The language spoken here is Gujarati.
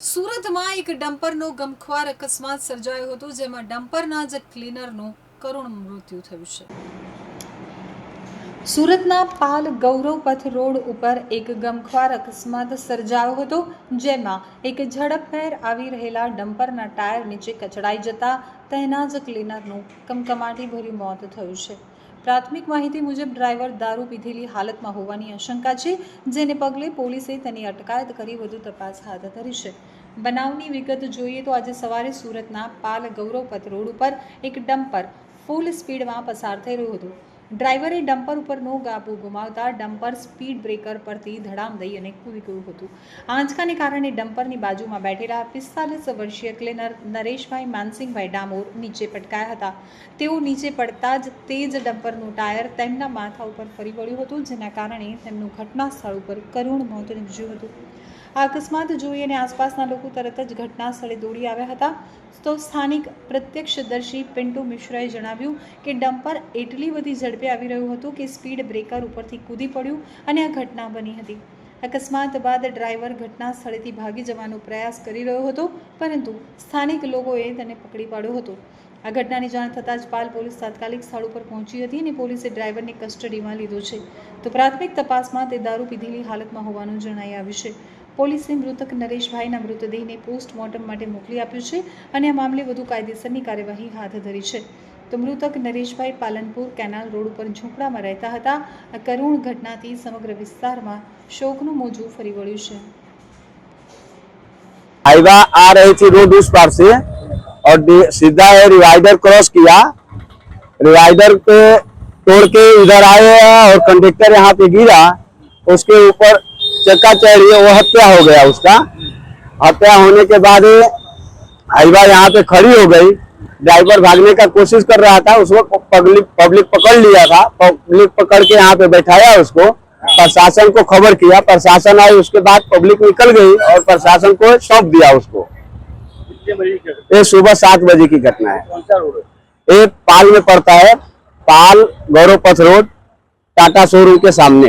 સુરતમાં એક ડમ્પરનો ગમખ્વાર અકસ્માત સર્જાયો હતો, જેમાં ડમ્પરના જ ક્લીનરનું કરુણ મૃત્યુ થયું છે. સુરતના પાલ ગૌરવપથ રોડ ઉપર એક ગમખ્વાર અકસ્માત સર્જાયો હતો, જેમાં એક ઝડપભેર આવી રહેલા ડમ્પરના ટાયર નીચે કચડાઈ જતા તેના જ ક્લીનરનું કમકમાટી ભર્યું મોત થયું છે. પ્રાથમિક માહિતી મુજબ ડ્રાઈવર દારૂ પીધેલી હાલતમાં હોવાની આશંકા છે, જેને પગલે પોલીસે તેની અટકાયત કરી વધુ તપાસ હાથ ધરી છે. બનાવની વિગત જોઈએ તો આજે સવારે સુરતના પાલ ગૌરવપથ રોડ ઉપર એક ડમ્પર ફૂલ સ્પીડમાં પસાર થઈ રહ્યું હતું. ડ્રાઈવરે ડમ્પર ઉપરનો કાબુ ગુમાવતા ડમ્પર સ્પીડ બ્રેકર પરથી ધડામ દઈ અને કૂદી ગયું હતું. આંચકાને કારણે ડમ્પરની બાજુમાં બેઠેલા પિસ્તાલીસ વર્ષીય ક્લેનર નરેશભાઈ માનસિંહભાઈ ડામોર નીચે પટકાયા હતા. તેઓ નીચે પડતા જ તે જ ડમ્પરનું ટાયર તેમના માથા ઉપર ફરી વળ્યું હતું, જેના કારણે તેમનું ઘટના સ્થળ ઉપર કરુણ મોત નીપજ્યું હતું. આ અકસ્માત જોઈ અને આસપાસના લોકો તરત જ ઘટના સ્થળે દોડી આવ્યા હતા. તો સ્થાનિક પ્રત્યક્ષદર્શી પિન્ટુ મિશ્રાએ જણાવ્યું કે ડમ્પર એટલી બધી ઝડપે આવી રહ્યું હતું કે સ્પીડ બ્રેકર ઉપરથી કૂદી પડ્યું અને આ ઘટના બની હતી. અકસ્માત બાદ ડ્રાઈવર ઘટના સ્થળેથી ભાગી જવાનો પ્રયાસ કરી રહ્યો હતો, પરંતુ સ્થાનિક લોકોએ તેને પકડી પાડ્યો હતો. આ ઘટનાની જાણ થતાં જ પાલ પોલીસ તાત્કાલિક સ્થળ ઉપર પહોંચી હતી અને પોલીસે ડ્રાઈવરને કસ્ટડીમાં લીધો છે. તો પ્રાથમિક તપાસમાં તે દારૂ પીધેલી હાલતમાં હોવાનું જણાઈ આવ્યું છે. પોલીસે મૃતક નરેશભાઈના મૃતદેહને પોસ્ટમોર્ટમ માટે મોકલી આપ્યું છે અને આ મામલે વધુ કાયદેસરની કાર્યવાહી હાથ ધરી છે તો મૃતક નરેશભાઈ પાલનપુર કેનાલ રોડ ઉપર ઝૂંપડામાં રહેતા હતા આ કરુણ ઘટનાથી સમગ્ર વિસ્તારમાં શોકનું મોજું ફરી વળ્યું છે हाईवा आ रही थी रोड उस पार से और डि- सीधा है रिवाइडर क्रॉस किया रिवाइडर पे तोड़ के इधर आए और कंडक्टर यहाँ पे गिरा उसके ऊपर चक्का चढ़ी वो हत्या हो गया उसका। हत्या होने के बाद हाईवा यहाँ पे खड़ी हो गई। ड्राइवर भागने का कोशिश कर रहा था उसको पब्लिक पब्लिक पकड़ लिया था। पब्लिक पकड़ के यहाँ पे बैठाया उसको। प्रशासन को खबर किया। प्रशासन आई उसके बाद पब्लिक निकल गई और प्रशासन को सौंप दिया उसको। ये सुबह सात बजे की घटना है। है? ये पाल में पड़ता है पाल गौरव पथ रोड टाटा शोरूम के सामने।